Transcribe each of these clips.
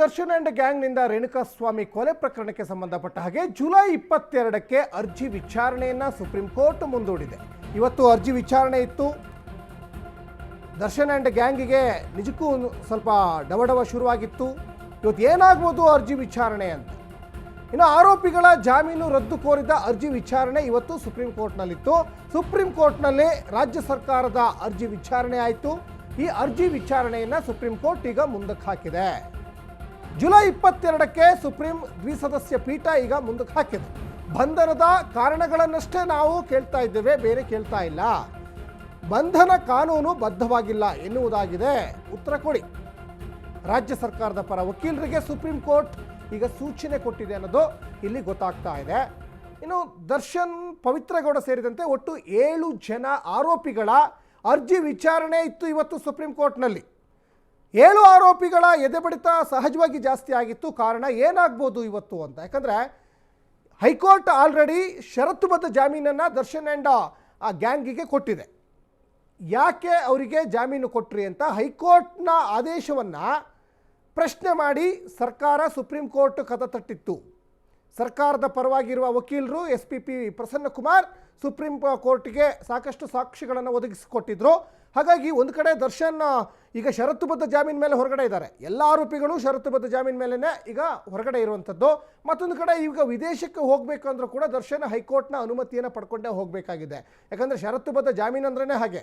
Darshan and ಗ್ಯಾಂಗ್ನಿಂದ Renukaswamy ಕೊಲೆ ಪ್ರಕರಣಕ್ಕೆ ಸಂಬಂಧಪಟ್ಟ ಹಾಗೆ ಜುಲೈ ಇಪ್ಪತ್ತೆರಡಕ್ಕೆ ಅರ್ಜಿ ವಿಚಾರಣೆಯನ್ನು ಸುಪ್ರೀಂ ಕೋರ್ಟ್ ಮುಂದೂಡಿದೆ. ಇವತ್ತು ಅರ್ಜಿ ವಿಚಾರಣೆ ಇತ್ತು. ದರ್ಶನ್ ಅಂಡ್ ಗ್ಯಾಂಗಿಗೆ ನಿಜಕ್ಕೂ ಸ್ವಲ್ಪ ಡವಡವ ಶುರುವಾಗಿತ್ತು. ಇವತ್ತು ಏನಾಗ್ಬೋದು ಅರ್ಜಿ ವಿಚಾರಣೆ ಅಂತ? ಇನ್ನು ಆರೋಪಿಗಳ ಜಾಮೀನು ರದ್ದು ಕೋರಿದ ಅರ್ಜಿ ವಿಚಾರಣೆ ಇವತ್ತು ಸುಪ್ರೀಂ ಕೋರ್ಟ್ನಲ್ಲಿತ್ತು. ಸುಪ್ರೀಂ ಕೋರ್ಟ್ನಲ್ಲಿ ರಾಜ್ಯ ಸರ್ಕಾರದ ಅರ್ಜಿ ವಿಚಾರಣೆ ಆಯಿತು. ಈ ಅರ್ಜಿ ವಿಚಾರಣೆಯನ್ನು ಸುಪ್ರೀಂ ಕೋರ್ಟ್ ಈಗ ಮುಂದಕ್ಕೆ ಹಾಕಿದೆ. ಜುಲೈ ಇಪ್ಪತ್ತೆರಡಕ್ಕೆ ಸುಪ್ರೀಂ ದ್ವಿಸದಸ್ಯ ಪೀಠ ಈಗ ಮುಂದಕ್ಕೆ ಹಾಕಿದೆ. ಬಂಧನದ ಕಾರಣಗಳನ್ನಷ್ಟೇ ನಾವು ಕೇಳ್ತಾ ಇದ್ದೇವೆ, ಬೇರೆ ಕೇಳ್ತಾ ಇಲ್ಲ. ಬಂಧನ ಕಾನೂನು ಬದ್ಧವಾಗಿಲ್ಲ ಎನ್ನುವುದಾಗಿದೆ. ಉತ್ತರ ಕೊಡಿ. ರಾಜ್ಯ ಸರ್ಕಾರದ ಪರ ವಕೀಲರಿಗೆ ಸುಪ್ರೀಂ ಕೋರ್ಟ್ ಈಗ ಸೂಚನೆ ಕೊಟ್ಟಿದೆ ಅನ್ನೋದು ಇಲ್ಲಿ ಗೊತ್ತಾಗ್ತಾ ಇದೆ. ಇನ್ನು ದರ್ಶನ್ ಪವಿತ್ರಗೌಡ ಸೇರಿದಂತೆ ಒಟ್ಟು ಏಳು ಜನ ಆರೋಪಿಗಳ ಅರ್ಜಿ ವಿಚಾರಣೆ ಇತ್ತು ಇವತ್ತು ಸುಪ್ರೀಂ ಕೋರ್ಟ್ನಲ್ಲಿ. ಏಳು ಆರೋಪಿಗಳ ಎದೆಬಡಿತ ಸಹಜವಾಗಿ ಜಾಸ್ತಿ ಆಗಿತ್ತು. ಕಾರಣ ಏನಾಗ್ಬೋದು ಇವತ್ತು ಅಂತ. ಯಾಕಂದರೆ ಹೈಕೋರ್ಟ್ ಆಲ್ರೆಡಿ ಷರತ್ತುಬದ್ಧ ಜಾಮೀನನ್ನು ದರ್ಶನ್ ಆ್ಯಂಡ್ ಆ ಗ್ಯಾಂಗಿಗೆ ಕೊಟ್ಟಿದೆ. ಯಾಕೆ ಅವರಿಗೆ ಜಾಮೀನು ಕೊಟ್ರಿ ಅಂತ ಹೈಕೋರ್ಟ್ನ ಆದೇಶವನ್ನು ಪ್ರಶ್ನೆ ಮಾಡಿ ಸರ್ಕಾರ ಸುಪ್ರೀಂ ಕೋರ್ಟ್ ಕದ ತಟ್ಟಿತ್ತು ಸರ್ಕಾರದ ಪರವಾಗಿರುವ ವಕೀಲರು S P P Prasannakumar supreme ಕೋರ್ಟ್ಗೆ ಸಾಕಷ್ಟು ಸಾಕ್ಷಿಗಳನ್ನು ಒದಗಿಸಿಕೊಟ್ಟಿದ್ರು. ಹಾಗಾಗಿ ಒಂದು ಕಡೆ ದರ್ಶನ್, ಈಗ ಷರತ್ತುಬದ್ಧ ಜಾಮೀನು ಮೇಲೆ ಹೊರಗಡೆ ಇದ್ದಾರೆ. ಎಲ್ಲ ಆರೋಪಿಗಳು ಷರತ್ತುಬದ್ಧ ಜಾಮೀನು ಮೇಲೇ ಈಗ ಹೊರಗಡೆ ಇರುವಂಥದ್ದು. ಮತ್ತೊಂದು ಕಡೆ ಈಗ ವಿದೇಶಕ್ಕೆ ಹೋಗಬೇಕು ಅಂದರೂ ಕೂಡ ದರ್ಶನ್ ಹೈಕೋರ್ಟ್ನ ಅನುಮತಿಯನ್ನು ಪಡ್ಕೊಂಡೇ ಹೋಗಬೇಕಾಗಿದೆ. ಯಾಕಂದರೆ ಷರತ್ತುಬದ್ಧ ಜಾಮೀನು ಅಂದ್ರೇ ಹಾಗೆ.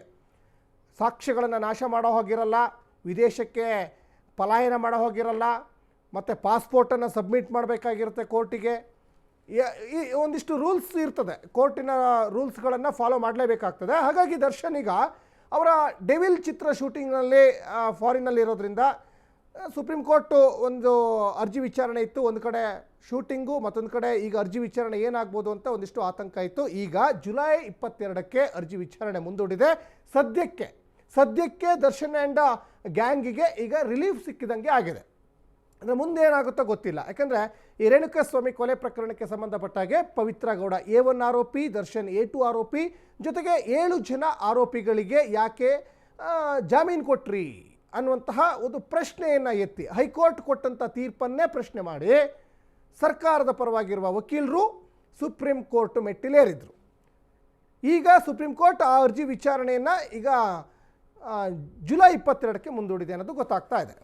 ಸಾಕ್ಷಿಗಳನ್ನು ನಾಶ ಮಾಡೋ ಹೋಗಿರಲ್ಲ, ವಿದೇಶಕ್ಕೆ ಪಲಾಯನ ಮಾಡೋ ಹೋಗಿರಲ್ಲ ಮತ್ತು ಪಾಸ್ಪೋರ್ಟನ್ನು ಸಬ್ಮಿಟ್ ಮಾಡಬೇಕಾಗಿರುತ್ತೆ ಕೋರ್ಟಿಗೆ. ಈ ಒಂದಿಷ್ಟು ರೂಲ್ಸ್ ಇರ್ತದೆ. ಕೋರ್ಟಿನ ರೂಲ್ಸ್ಗಳನ್ನು ಫಾಲೋ ಮಾಡಲೇಬೇಕಾಗ್ತದೆ. ಹಾಗಾಗಿ ದರ್ಶನ್ ಈಗ ಅವರ ಡೆವಿಲ್ ಚಿತ್ರ ಶೂಟಿಂಗ್ನಲ್ಲಿ ಫಾರಿನಲ್ಲಿ ಇರೋದ್ರಿಂದ ಸುಪ್ರೀಂ ಕೋರ್ಟು ಒಂದು ಅರ್ಜಿ ವಿಚಾರಣೆ ಇತ್ತು. ಒಂದು ಕಡೆ ಶೂಟಿಂಗು, ಮತ್ತೊಂದು ಕಡೆ ಈಗ ಅರ್ಜಿ ವಿಚಾರಣೆ ಏನಾಗ್ಬೋದು ಅಂತ ಒಂದಿಷ್ಟು ಆತಂಕ ಇತ್ತು. ಈಗ ಜುಲೈ ಇಪ್ಪತ್ತೆರಡಕ್ಕೆ ಅರ್ಜಿ ವಿಚಾರಣೆ ಮುಂದೂಡಿದೆ. ಸದ್ಯಕ್ಕೆ ಸದ್ಯಕ್ಕೆ ದರ್ಶನ್ ಆ್ಯಂಡ್ ಗ್ಯಾಂಗಿಗೆ ಈಗ ರಿಲೀಫ್ ಸಿಕ್ಕಿದಂಗೆ ಆಗಿದೆ. ಅಂದರೆ ಮುಂದೆ ಏನಾಗುತ್ತೋ ಗೊತ್ತಿಲ್ಲ. ಯಾಕಂದರೆ ಈ ರೇಣುಕಾಸ್ವಾಮಿ ಕೊಲೆ ಪ್ರಕರಣಕ್ಕೆ ಸಂಬಂಧಪಟ್ಟ ಹಾಗೆ ಪವಿತ್ರ ಗೌಡ ಎ ಒನ್ ಆರೋಪಿ, ದರ್ಶನ್ ಎ ಟು ಆರೋಪಿ, ಜೊತೆಗೆ ಏಳು ಜನ ಆರೋಪಿಗಳಿಗೆ ಯಾಕೆ ಜಾಮೀನು ಕೊಟ್ರಿ ಅನ್ನುವಂತಹ ಒಂದು ಪ್ರಶ್ನೆಯನ್ನು ಎತ್ತಿ, ಹೈಕೋರ್ಟ್ ಕೊಟ್ಟಂಥ ತೀರ್ಪನ್ನೇ ಪ್ರಶ್ನೆ ಮಾಡಿ ಸರ್ಕಾರದ ಪರವಾಗಿರುವ ವಕೀಲರು ಸುಪ್ರೀಂ ಕೋರ್ಟ್ ಮೆಟ್ಟಿಲೇರಿದ್ರು. ಈಗ ಸುಪ್ರೀಂ ಕೋರ್ಟ್ ಆ ಅರ್ಜಿ ವಿಚಾರಣೆಯನ್ನು ಈಗ ಜುಲೈ ಇಪ್ಪತ್ತೆರಡಕ್ಕೆ ಮುಂದೂಡಿದೆ ಅನ್ನೋದು ಗೊತ್ತಾಗ್ತಾ ಇದೆ.